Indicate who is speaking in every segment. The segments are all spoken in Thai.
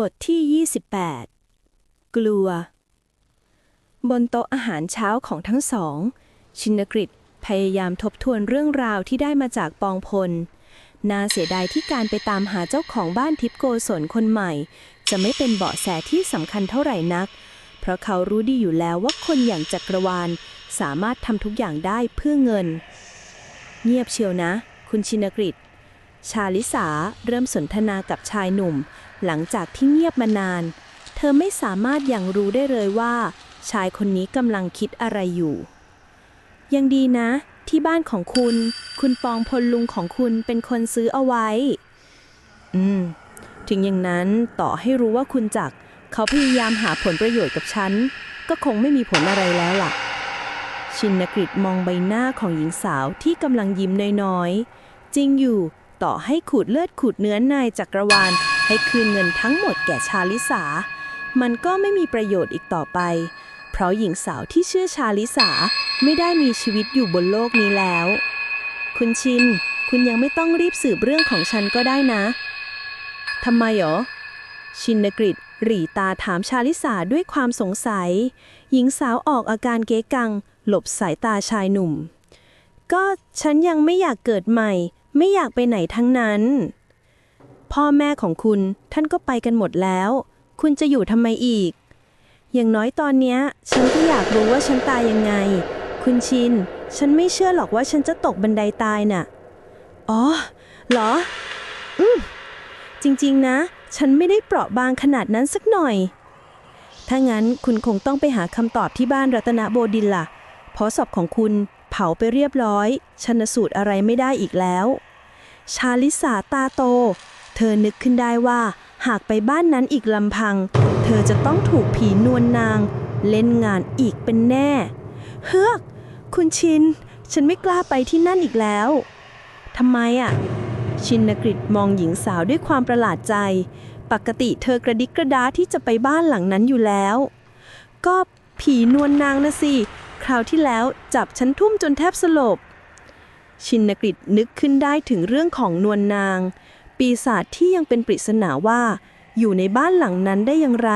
Speaker 1: บทที่ 28 กลัว บนโต๊ะอาหารเช้าของทั้งสอง ชินกฤตพยายามทบทวนเรื่องราวที่ได้มาจากปองพล น่าเสียดายที่การไปตามหาเจ้าของบ้านทิพโกศลคนใหม่ จะไม่เป็นเบาะแสที่สำคัญเท่าไหร่นัก เพราะเขารู้ดีอยู่แล้วว่าคนอย่างจักรวาล สามารถทำทุกอย่างได้เพื่อเงิน เงียบเชียวนะ คุณชินกฤต ชาลิสาเริ่มสนทนากับชายหนุ่ม หลังจากที่เงียบมานาน เธอไม่สามารถอยังรู้ได้เลยว่า ชายคนนี้กำลังคิดอะไรอยู่ ยังดีนะ ที่บ้านของคุณ คุณปองพลลุงของคุณเป็นคนซื้อเอาไว้ อืม ถึงอย่างนั้นต่อให้รู้ว่าคุณจักเขาพยายามหาผลประโยชน์กับฉัน ก็คงไม่มีผลอะไรแล้วล่ะ ชินกฤตมองใบหน้าของหญิงสาวที่กำลังยิ้มน้อยๆ จริงอยู่ ต่อให้ขูดเลือดขูดเนื้อนายจักรวาล ให้คืนเงินทั้งหมดแก่ชาลิสา มันก็ไม่มีประโยชน์อีกต่อไป เพราะหญิงสาวที่ชื่อชาลิสาไม่ได้มีชีวิตอยู่บนโลกนี้แล้ว คุณชิน คุณยังไม่ต้องรีบสืบเรื่องของฉันก็ได้นะทำไมหรอ ชินกฤตหรีตาถามชาลิสาด้วยความสงสัย หญิงสาวออกอาการเก๊กัง หลบสายตาชายหนุ่ม ก็ฉันยังไม่อยากเกิดใหม่ ไม่อยากไปไหนทั้งนั้น พ่อแม่ของคุณท่านก็ไปกันหมดแล้ว คุณจะอยู่ทำไมอีก อย่างน้อยตอนเนี้ย ฉันก็อยากรู้ว่าฉันตายยังไง คุณชิน ฉันไม่เชื่อหรอกว่าฉันจะตกบันไดตายน่ะ อ๋อ เหรอ อืมจริง ๆ นะ ฉันไม่ได้เปราะบางขนาดนั้นสักหน่อย ถ้างั้นคุณคงต้องไปหาคำตอบที่บ้านรัตนโบดินล่ะเพราะศพของคุณ เผาไปเรียบร้อย ชนสูตรอะไรไม่ได้อีกแล้ว ชาลิสาตาโต เธอนึกขึ้นได้ว่า หากไปบ้านนั้นอีกลำพัง เธอจะต้องถูกผีนวลนาง เล่นงานอีกเป็นแน่ เฮือก คุณชิน ฉันไม่กล้าไปที่นั่นอีกแล้วทำไมอะ ชินกฤตมองหญิงสาวด้วยความประหลาดใจ ปกติเธอกระดิกกระดาที่จะไปบ้านหลังนั้นอยู่แล้ว ก็ผีนวลนางนะสิ คราวที่แล้วจับฉันทุ่มจนแทบสลบ ชินกฤตนึกขึ้นได้ถึงเรื่องของนวลนาง ปีศาจที่ยังเป็นปริศนาว่า อยู่ในบ้านหลังนั้นได้อย่างไร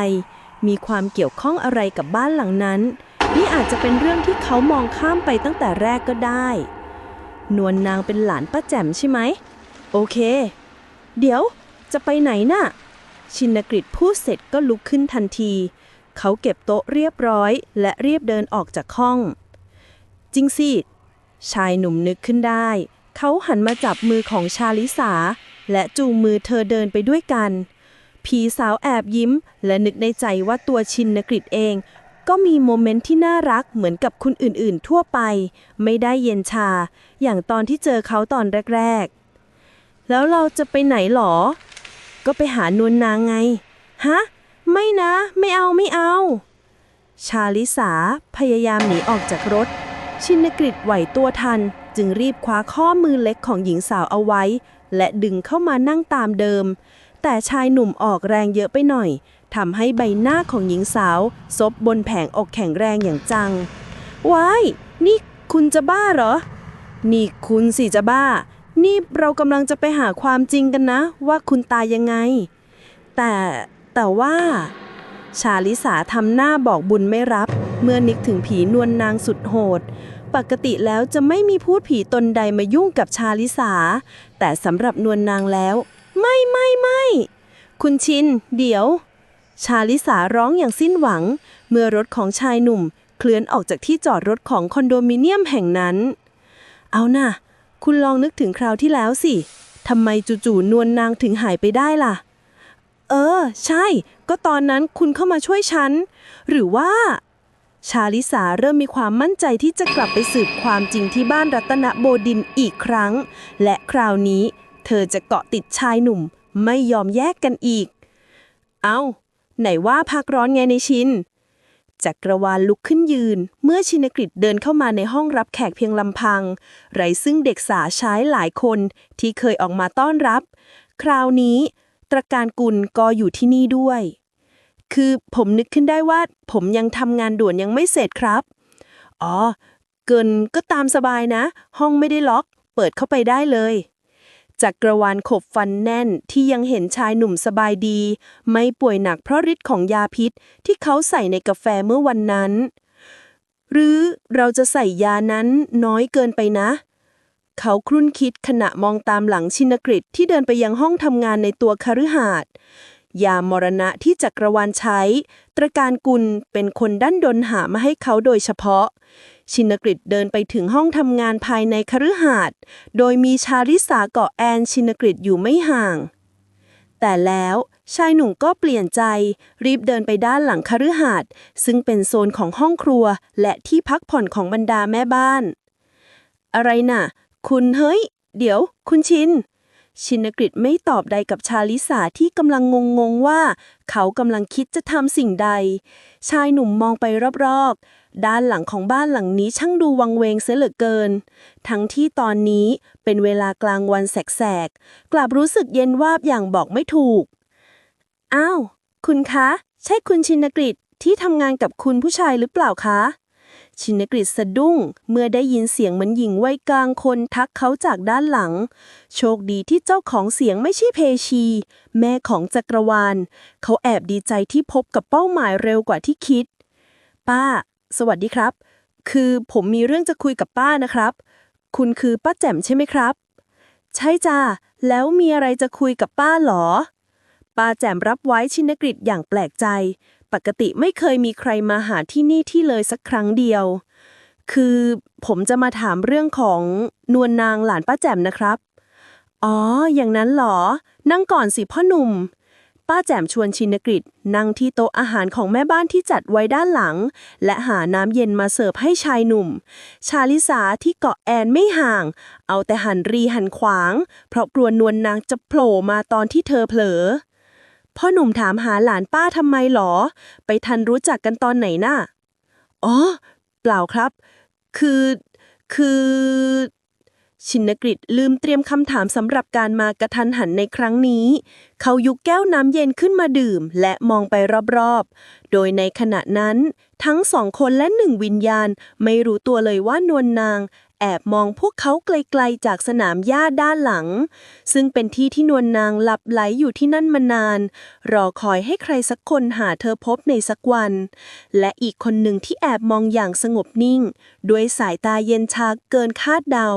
Speaker 1: มีความเกี่ยวข้องอะไรกับบ้านหลังนั้น นี่อาจจะเป็นเรื่องที่เขามองข้ามไปตั้งแต่แรกก็ได้ นวลนางเป็นหลานป้าแจ่มใช่ไหม โอเค เดี๋ยวจะไปไหนน่ะชินกฤตพูดเสร็จก็ลุกขึ้นทันที เขาเก็บโต๊ะเรียบร้อย และรีบเดินออกจากห้อง จริงสิ ชายหนุ่มนึกขึ้นได้ เขาหันมาจับมือของชาลิสา และจูงมือเธอเดินไปด้วยกัน ผีสาวแอบยิ้ม และนึกในใจว่าตัวชินนกฤตเอง ก็มีโมเมนต์ที่น่ารักเหมือนกับคนอื่นๆ ทั่วไป ไม่ได้เย็นชา อย่างตอนที่เจอเขาตอนแรก ๆ แล้วเราจะไปไหนหรอ ก็ไปหานวลนางไง ฮะ ไม่นะ ไม่เอาไม่เอา ชาลิสาพยายามหนีออกจากรถ ชินกฤตไหวตัวทัน จึงรีบคว้าข้อมือเล็กของหญิงสาวเอาไว้ และดึงเข้ามานั่งตามเดิม แต่ชายหนุ่มออกแรงเยอะไปหน่อยทำให้ใบหน้าของหญิงสาวซบบนแผงอกแข็งแรงอย่างจัง ว้าย นี่คุณจะบ้าเหรอ นี่คุณสิจะบ้า นี่เรากำลังจะไปหาความจริงกันนะ ว่าคุณตายยังไง แต่ แต่ว่า ชาลิสาทำหน้าบอกบุญไม่รับ เมื่อนึกถึงผีนวลนางสุดโหด ปกติแล้วจะไม่มีพูดผีตนใดมายุ่งกับชาลิสา แต่สำหรับนวลนางแล้ว ไม่ไม่ไม่คุณชิน เดี๋ยว ชาลิสาร้องอย่างสิ้นหวัง เมื่อรถของชายหนุ่ม เคลื่อนออกจากที่จอดรถของคอนโดมิเนียมแห่งนั้น เอาน่ะ คุณลองนึกถึงคราวที่แล้วสิทำไมจู่ๆนวลนางถึงหายไปได้ล่ะ เออ ใช่ ก็ตอนนั้นคุณเข้ามาช่วยฉัน หรือว่า ชาลิสาเริ่มมีความมั่นใจที่จะกลับไปสืบความจริงที่บ้านรัตนโบดินอีกครั้ง และคราวนี้ เธอจะเกาะติดชายหนุ่ม ไม่ยอมแยกกันอีก เอาไหนว่าพักร้อนไงในชินจักรวาลลุกขึ้นยืน เมื่อชินกฤตเดินเข้ามาในห้องรับแขกเพียงลำพัง ไรซึ่งเด็กสาใช้หลายคนที่เคยออกมาต้อนรับ คราวนี้ ตระการกุลก็อยู่ที่นี่ด้วย คือผมนึกขึ้นได้ว่า ผมยังทำงานด่วนยังไม่เสร็จครับ อ๋อ เกินก็ตามสบายนะ ห้องไม่ได้ล็อก เปิดเข้าไปได้เลย
Speaker 2: จักรวาลขบฟันแน่นที่ยังเห็นชายหนุ่มสบายดี ไม่ป่วยหนักเพราะฤทธิ์ของยาพิษที่เขาใส่ในกาแฟเมื่อวันนั้น หรือเราจะใส่ยานั้นน้อยเกินไปนะ เขาครุ่นคิดขณะมองตามหลังชินกฤษที่เดินไปยังห้องทำงานในตัวคฤหาสน์ยามรณะที่จักรวาลใช้ ตรการกุลเป็นคนดั้นดนหามาให้เขาโดยเฉพาะ ชินกฤษเดินไปถึงห้องทำงานภายในคฤหาสน์โดยมีชาริสาเกาะแอนชินกฤษอยู่ไม่ห่าง แต่แล้วชายหนุ่มก็เปลี่ยนใจ รีบเดินไปด้านหลังคฤหาสน์ซึ่งเป็นโซนของห้องครัวและที่พักผ่อนของบรรดาแม่บ้าน อะไรน่ะ คุณเฮ้ย เดี๋ยว คุณชิน ชินกฤษไม่ตอบใดกับชาลิสาที่กำลังงงๆว่า เขากำลังคิดจะทำสิ่งใด ชายหนุ่มมองไปรอบๆ ด้านหลังของบ้านหลังนี้ช่างดูวังเวงเสียเหลือเกิน ทั้งที่ตอนนี้เป็นเวลากลางวันแสกๆ กลับรู้สึกเย็นวาบอย่างบอกไม่ถูก อ้าว คุณคะ ใช่คุณชินกฤษที่ทำงานกับคุณผู้ชายหรือเปล่าคะ ชินกฤษสะดุ้ง เมื่อได้ยินเสียงเหมือนหญิงวัยกลางคนทักเขาจากด้านหลัง โชคดีที่เจ้าของเสียงไม่ใช่เพชี แม่ของจักรวาล เขาแอบดีใจที่พบกับเป้าหมายเร็วกว่าที่คิด ป้า สวัสดีครับ คือผมมีเรื่องจะคุยกับป้านะครับ คุณคือป้าแจ่มใช่ไหมครับ ใช่จ้าแล้วมีอะไรจะคุยกับป้าหรอป้าแจ่มรับไว้ชินกฤษอย่างแปลกใจ ปกติไม่เคยมีใครมาหาที่นี่ที่เลยสักครั้งเดียว คือผมจะมาถามเรื่องของนวลนางหลานป้าแจ่มนะครับ อ๋อ อย่างนั้นเหรอ นั่งก่อนสิพ่อหนุ่ม ป้าแจ่มชวนชินกฤษนั่งที่โต๊ะอาหารของแม่บ้านที่จัดไว้ด้านหลัง และหาน้ำเย็นมาเสิร์ฟให้ชายหนุ่ม ชาลิสาที่เกาะแอนไม่ห่าง เอาแต่หันรีหันขวาง เพราะกลัวนวลนางจะโผล่มาตอนที่เธอเผลอ พ่อหนุ่มถามหาหลานป้าทำไมหรอ ไปทันรู้จักกันตอนไหนน่ะ อ๋อ เปล่าครับ คือ คือ ชินกฤษลืมเตรียมคำถามสำหรับการมากระทันหันในครั้งนี้ เขายุกแก้วน้ำเย็นขึ้นมาดื่ม และมองไปรอบๆ โดยในขณะนั้น ทั้งสองคนและหนึ่งวิญญาณ ไม่รู้ตัวเลยว่านวลนาง แอบมองพวกเขาไกลๆจากสนามหญ้าด้านหลัง ซึ่งเป็นที่ที่นวลนางหลับไหลอยู่ที่นั่นมานาน รอคอยให้ใครสักคนหาเธอพบในสักวัน และอีกคนหนึ่งที่แอบมองอย่างสงบนิ่ง ด้วยสายตาเย็นชาเกินคาดเดา